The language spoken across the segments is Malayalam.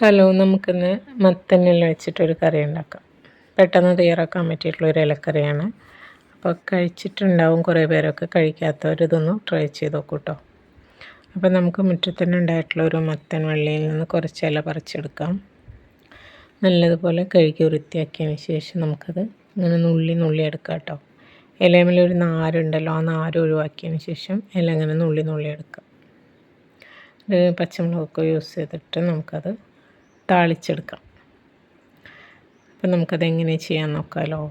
ഹലോ നമുക്കിന്ന് മത്തനെല്ലാം വെച്ചിട്ടൊരു കറി ഉണ്ടാക്കാം. പെട്ടെന്ന് തയ്യാറാക്കാൻ പറ്റിയിട്ടുള്ള ഒരു ഇലക്കറിയാണ്. അപ്പോൾ കഴിച്ചിട്ടുണ്ടാവും കുറേ പേരൊക്കെ കഴിക്കാത്തവരിതൊന്ന് ട്രൈ ചെയ്ത് നോക്കൂ കേട്ടോ അപ്പോൾ നമുക്ക് മുറ്റത്തന്നെ ഉണ്ടായിട്ടുള്ള ഒരു മത്തൻ വള്ളിയിൽ നിന്ന് കുറച്ച് ഇല പറിച്ചെടുക്കാം. നല്ലതുപോലെ കഴുകി വൃത്തിയാക്കിയതിന് ശേഷം നമുക്കത് ഇങ്ങനെ നുള്ളി നുള്ളി എടുക്കാം കേട്ടോ ഒരു നാരുണ്ടല്ലോ ആ നാര് ഒഴിവാക്കിയതിന് ശേഷം ഇല ഇങ്ങനെ നുള്ളി നുള്ളി എടുക്കാം. പച്ചമുളകൊക്കെ യൂസ് ചെയ്തിട്ട് നമുക്കത് താളിച്ചെടുക്കാം. അപ്പം നമുക്കതെങ്ങനെ ചെയ്യാൻ നോക്കാമല്ലോ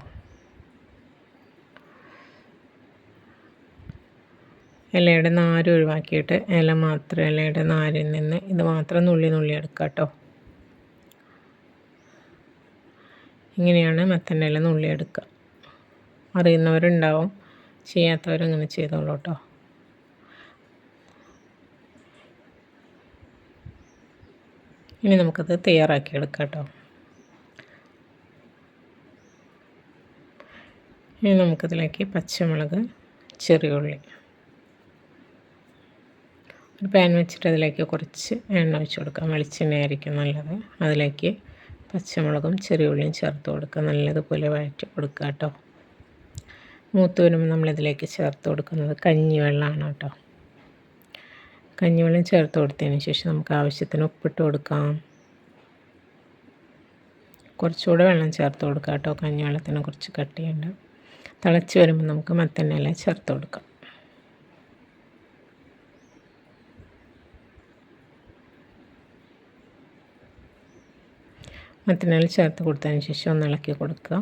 ഇലയുടെ നാര് ഒഴിവാക്കിയിട്ട് ഇല മാത്രം ഇലയുടെ നാരിൽ നിന്ന് ഇത് മാത്രം നുള്ളി നുള്ളി എടുക്കാം കേട്ടോ. ഇങ്ങനെയാണ് മത്തന്റെ ഇല നുള്ളി എടുക്കുക. അറിയുന്നവരുണ്ടാവും ചെയ്യാത്തവരങ്ങനെ ചെയ്തോളൂ കേട്ടോ. ഇനി നമുക്കത് തയ്യാറാക്കി എടുക്കാം കേട്ടോ ഇനി നമുക്കതിലേക്ക് പച്ചമുളക് ചെറിയ ഉള്ളി. ഒരു പാൻ വെച്ചിട്ട് അതിലേക്ക് കുറച്ച് എണ്ണ ഒഴിച്ച് കൊടുക്കാം. വെളിച്ചെണ്ണ ആയിരിക്കും നല്ലത്. അതിലേക്ക് പച്ചമുളകും ചെറിയ ഉള്ളിയും ചേർത്ത് കൊടുക്കുക നല്ലതുപോലെ വഴറ്റി കൊടുക്കുക കേട്ടോ മൂത്ത് വരുമ്പോൾ നമ്മളിതിലേക്ക് ചേർത്ത് കൊടുക്കുന്നത് കഞ്ഞി വെള്ളമാണ് കേട്ടോ. കഞ്ഞിവെള്ളം ചേർത്ത് കൊടുത്തതിന് ശേഷം നമുക്ക് ആവശ്യത്തിന് ഉപ്പിട്ട് കൊടുക്കാം. കുറച്ചുകൂടെ വെള്ളം ചേർത്ത് കൊടുക്കാം കേട്ടോ. കഞ്ഞിവെള്ളത്തിന് കുറച്ച് കട്ടിയുണ്ട് തിളച്ച് വരുമ്പോൾ നമുക്ക് മത്തനെല്ലാം ചേർത്ത് കൊടുക്കാം. മത്തനെല്ലാം ചേർത്ത് കൊടുത്തതിന് ശേഷം ഒന്ന് ഇളക്കി കൊടുക്കുക.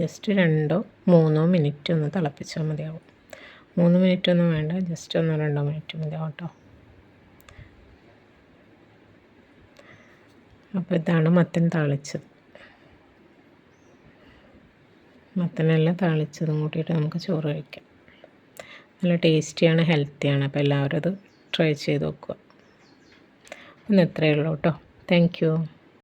ജസ്റ്റ് രണ്ടോ മൂന്നോ മിനിറ്റ് ഒന്ന് തിളപ്പിച്ചാൽ മതിയാവും. മൂന്ന് മിനിറ്റ് ഒന്നും വേണ്ട. ജസ്റ്റ് ഒന്നോ രണ്ടോ മിനിറ്റ് മതിയാവും കേട്ടോ. അപ്പോൾ ഇതാണ് മത്തൻ താളിച്ചത്. മത്തനെല്ലാം താളിച്ചതും കൂട്ടിയിട്ട് നമുക്ക് ചോറ് കഴിക്കാം. നല്ല ടേസ്റ്റിയാണ് ഹെൽത്തിയാണ്. അപ്പോൾ എല്ലാവരും അത് ട്രൈ ചെയ്ത് നോക്കുക. ഇന്ന് ഇത്രയേ ഉള്ളൂ കേട്ടോ. താങ്ക്